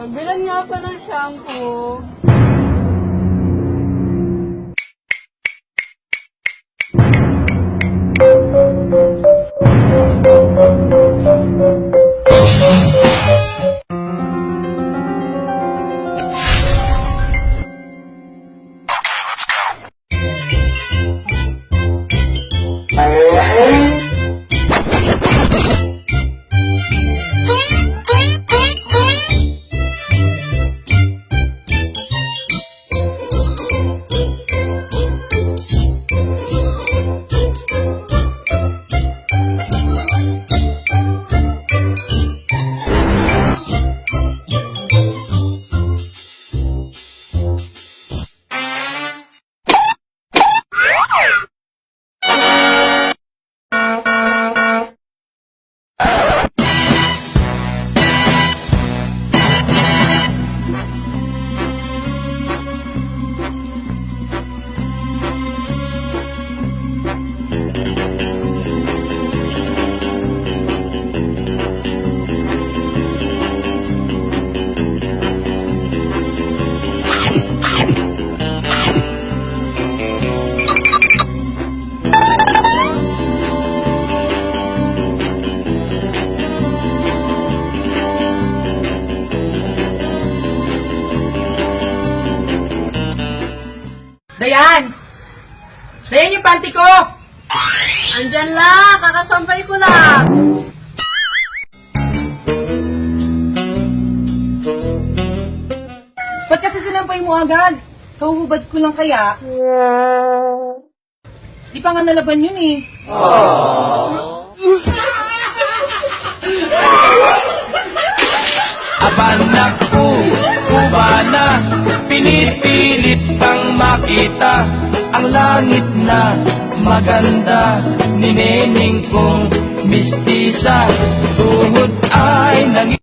Pagbilan nga pa ng shampoo. Dayan! Dayan yung panty ko! Andyan lang, kakasambay ko lang. Ba't kasi sinampay mo agad? Kahuhubad ko lang kaya. Di pa nga nalaban yun eh. Abanak ko, kubana Pinipilit pang makita. Ang langit na maganda Ni neneng kong mistisa Tuhod ay nang